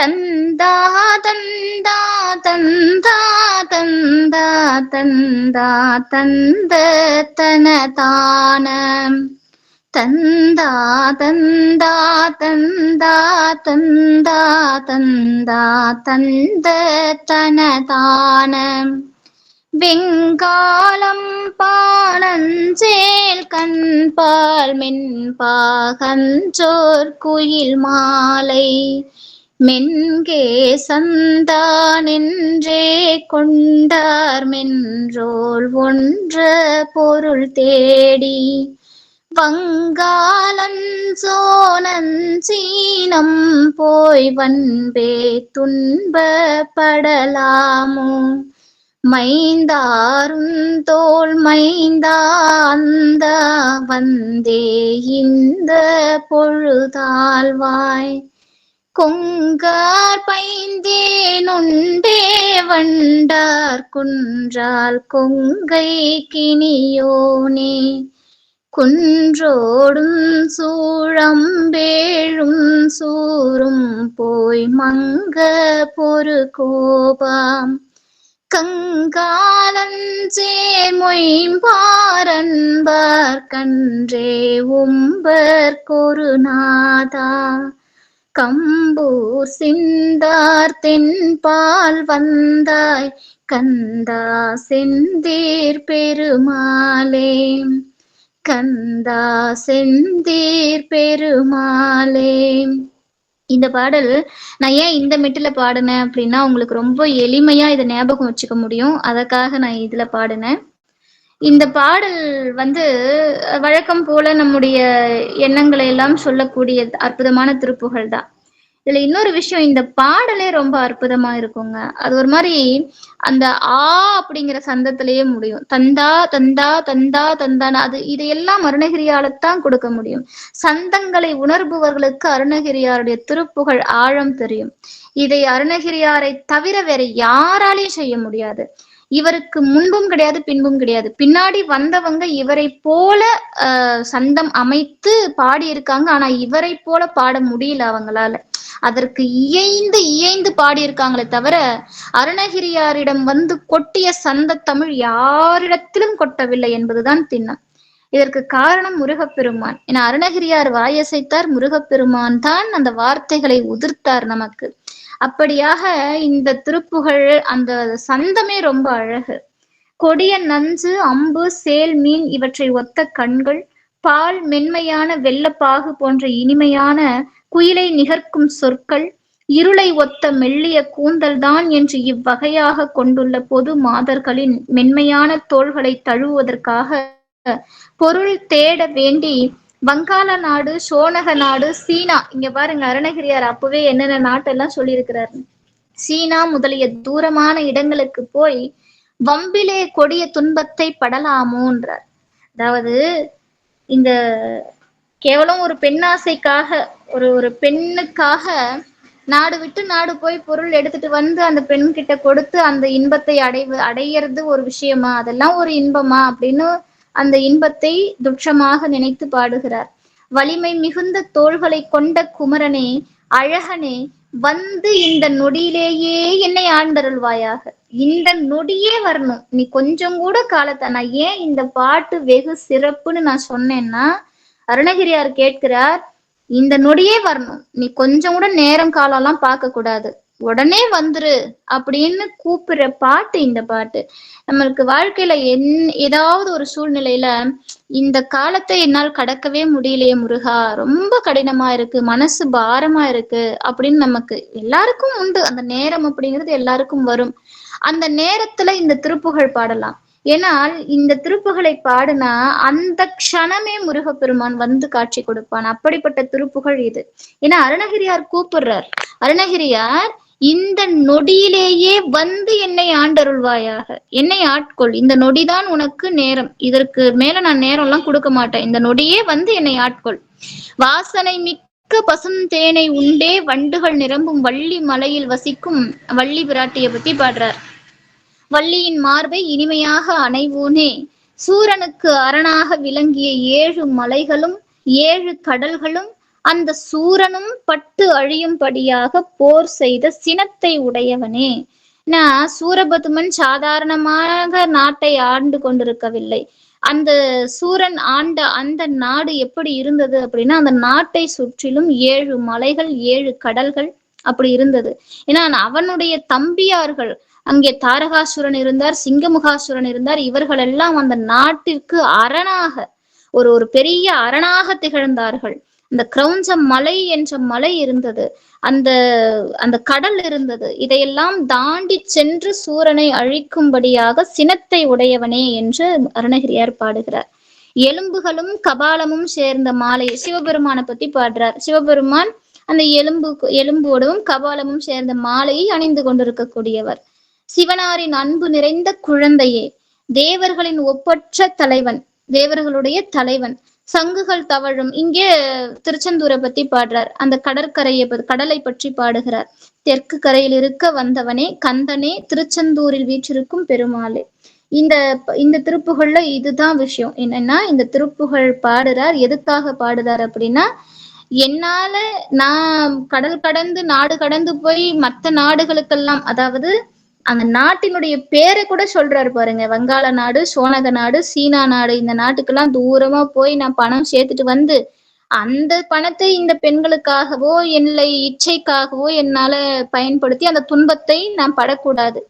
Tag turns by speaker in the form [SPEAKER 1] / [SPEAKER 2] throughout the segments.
[SPEAKER 1] தந்தா தந்தா தந்தா தந்தா தந்தா தந்த தனதான தந்தா தந்தா தந்தா தந்தா தந்தா தந்த தனதான வெங்காலம் பாலஞ்சேல் கண்பால் மென்பாகஞ்சோர் குயில் மாலை. மென்கே சந்தானென்றே கொண்டார் மென்றோல் ஒன்ற பொருள் தேடி. வங்காளன் சோழன் சீனம் போய் வன்பே துன்பப்படலாமோ? மைந்தாரும் தோல் மைந்தா அந்த வந்தே இந்த பொழுதாழ்வாய். கொங்கார் பைந்தேனொண்டே வண்டார் குன்றால் கொங்கை கிணியோனே. குன்றோடும் சூழம்பேழும் சூரும் போய் மங்க பொறு கோபாம். கங்காலஞ்சே மொய்பாரன்பார் கன்றே உம்பர் கொருநாதா. கம்பூர் சிந்தார் தென்பால் வந்தாய் கந்தா செந்தீர் பெருமாளே. கந்தா செந்தீர் பெருமாளே. இந்த பாடல் நான் ஏன் இந்த மெட்டில் பாடினேன் அப்படின்னா உங்களுக்கு ரொம்ப எளிமையா இதை ஞாபகம் வச்சுக்க முடியும். அதற்காக நான் இதில் பாடினேன். இந்த பாடல் வந்து வழக்கம் போல நம்முடைய எண்ணங்களை எல்லாம் சொல்லக்கூடிய அற்புதமான திருப்புகள் தான். இதுல இன்னொரு விஷயம் இந்த பாடலே ரொம்ப அற்புதமா இருக்குங்க. அது ஒரு மாதிரி அந்த ஆ அப்படிங்கிற சந்தத்திலேயே முடியும். தந்தா தந்தா தந்தா தந்தான அது இதையெல்லாம் அருணகிரியாலத்தான் கொடுக்க முடியும். சந்தங்களை உணர்பவர்களுக்கு அருணகிரியாருடைய திருப்புகழ் ஆழம் தெரியும். இதை அருணகிரியாரை தவிர வேற யாராலையும் செய்ய முடியாது. இவருக்கு முன்பும் கிடையாது பின்பும் கிடையாது. பின்னாடி வந்தவங்க இவரை போல அஹ் சந்தம் அமைத்து பாடி இருக்காங்க ஆனா இவரை போல பாட முடியல அவங்களால. அதற்கு இயைந்து இயைந்து பாடியிருக்காங்களே தவிர அருணகிரியாரிடம் வந்து கொட்டிய சந்த தமிழ் யாரிடத்திலும் கொட்டவில்லை என்பதுதான் திண்ணம். இதற்கு காரணம் முருகப்பெருமான். என அருணகிரியார் வாயசைத்தார் முருகப்பெருமான் தான் அந்த வார்த்தைகளை உதிர்த்தார் நமக்கு. அப்படியாக இந்த திருப்புகழ் அந்த சந்தமே ரொம்ப அழகு. கொடிய நஞ்சு அம்பு சேல் மீன் இவற்றை ஒத்த கண்கள் பால் மென்மையான வெள்ளப்பாகு போன்ற இனிமையான குயிலை நிகர்க்கும் சொற்கள் இருளை ஒத்த மெல்லிய கூந்தல்தான் என்று இவ்வகையாக கொண்டுள்ள பொது மாதர்களின் மென்மையான தோள்களை தழுவுவதற்காக பொருள் தேட வேண்டி வங்காள நாடு சோனக நாடு சீனா. இங்க பாருங்க அருணகிரியார் அப்பவே என்னென்ன நாட்டெல்லாம் சொல்லியிருக்கிறாரு? சீனா முதலிய தூரமான இடங்களுக்கு போய் வம்பிலே கொடிய துன்பத்தை படலாமோன்றார். அதாவது இந்த கேவலம் ஒரு பெண்ணாசைக்காக ஒரு ஒரு பெண்ணுக்காக நாடு விட்டு நாடு போய் பொருள் எடுத்துட்டு வந்து அந்த பெண் கிட்ட கொடுத்து அந்த இன்பத்தை அடைவு அடையிறது ஒரு விஷயமா? அதெல்லாம் ஒரு இன்பமா? அப்படின்னு அந்த இன்பத்தை துட்சமாக நினைத்து பாடுகிறார். வலிமை மிகுந்த தோள்களை கொண்ட குமரனே அழகனே வந்து இந்த நொடியிலேயே என்னை ஆண்டருள்வாயாக. இந்த நொடியே வரணும். நீ கொஞ்சம் கூட காலத்தை நான் ஏன் இந்த பாட்டு வெகு சிறப்புன்னு நான் சொன்னேன்னா அருணகிரியார் கேட்கிறார் இந்த நொடியே வரணும். நீ கொஞ்சம் கூட நேரம் காலம்லாம் பார்க்க கூடாது உடனே வந்துரு அப்படின்னு கூப்பிடுற பாட்டு இந்த பாட்டு. நம்மளுக்கு வாழ்க்கையில என் ஏதாவது ஒரு சூழ்நிலையில இந்த காலத்தை என்னால் கடக்கவே முடியலையே முருகா ரொம்ப கடினமா இருக்கு மனசு பாரமா இருக்கு அப்படின்னு நமக்கு எல்லாருக்கும் உண்டு. அந்த நேரம் அப்படிங்கிறது எல்லாருக்கும் வரும். அந்த நேரத்துல இந்த திருப்புகழ் பாடலாம். ஏனால் இந்த திருப்புகளை பாடினா அந்த க்ஷணமே முருகப்பெருமான் வந்து காட்சி கொடுப்பான். அப்படிப்பட்ட திருப்புகள் இது. ஏன்னா அருணகிரியார் கூப்பிடுறார். அருணகிரியார் இந்த நொடியிலேயே வந்து என்னை ஆண்டருள்வாயாக. என்னை ஆட்கொள். இந்த நொடிதான் உனக்கு நேரம். இதற்கு மேல நான் நேரம் எல்லாம் கொடுக்க மாட்டேன். இந்த நொடியே வந்து என்னை ஆட்கொள். வாசனை மிக்க பசுந்தேனை உண்டே வண்டுகள் நிரம்பும் வள்ளி மலையில் வசிக்கும் வள்ளி பிராட்டிய பத்தி பாடுறார். வள்ளியின் மார்பை இனிமையாக அணைவோனே. சூரனுக்கு அரணாக விளங்கிய ஏழு மலைகளும் ஏழு கடல்களும் அந்த சூரனும் பட்டு அழியும்படியாக போர் செய்த சினத்தை உடையவனே. நான் சூரபதுமன் சாதாரணமாக நாட்டை ஆண்டு கொண்டிருக்கவில்லை. அந்த சூரன் ஆண்ட அந்த நாடு எப்படி இருந்தது அப்படின்னா அந்த நாட்டை சுற்றிலும் ஏழு மலைகள் ஏழு கடல்கள் அப்படி இருந்தது. ஏன்னா அவனுடைய தம்பியார்கள் அங்கே தாரகாசுரன் இருந்தார் சிங்கமுகாசுரன் இருந்தார் இவர்கள் எல்லாம் அந்த நாட்டிற்கு அரணாக ஒரு ஒரு பெரிய அரணாக திகழ்ந்தார்கள். அந்த கிரௌஞ்ச மலை என்ற மலை இருந்தது. அந்த அந்த கடல் இருந்தது. இதையெல்லாம் தாண்டி சென்று சூரனை அழிக்கும்படியாக சினத்தை உடையவனே என்று அருணகிரியார் பாடுகிறார். எலும்புகளும் கபாலமும் சேர்ந்த மாலை சிவபெருமானை பத்தி பாடுறார். சிவபெருமான் அந்த எலும்பு எலும்போடவும் கபாலமும் சேர்ந்த மாலையை அணிந்து கொண்டிருக்கக்கூடியவர். சிவனாரின் அன்பு நிறைந்த குழந்தையே தேவர்களின் ஒப்பற்ற தலைவன் தேவர்களுடைய தலைவன் சங்குகள் தவழும். இங்கே திருச்செந்தூரை பத்தி பாடுறார். அந்த கடற்கரையை கடலை பற்றி பாடுகிறார். தெற்கு கரையில் இருக்க வந்தவனே கந்தனே திருச்செந்தூரில் வீற்றிருக்கும் பெருமாளே. இந்த இந்த திருப்புகள்ல இதுதான் விஷயம். என்னன்னா இந்த திருப்புகழ் பாடுறார். எதுக்காக பாடுறார் அப்படின்னா என்னால நான் கடல் கடந்து நாடு கடந்து போய் மற்ற நாடுகளுக்கெல்லாம் அதாவது அந்த நாட்டினுடைய பேரை கூட சொல்றாரு பாருங்க. வங்காள நாடு சோனக நாடு சீனா நாடு. இந்த நாட்டுக்கெல்லாம் தூரமா போய் நான் பணம் சேர்த்துட்டு வந்து அந்த பணத்தை இந்த பெண்களுக்காகவோ இல்லை இச்சைக்காகவோ என்னால பயன்படுத்தி அந்த துன்பத்தை நான் படக்கூடாது.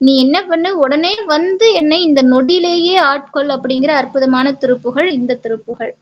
[SPEAKER 1] நீ என்ன பண்ணு? உடனே வந்து என்னை இந்த நொடியிலேயே ஆட்கொள் அப்படிங்கிற அற்புதமான திருப்புகள் இந்த திருப்புகள்.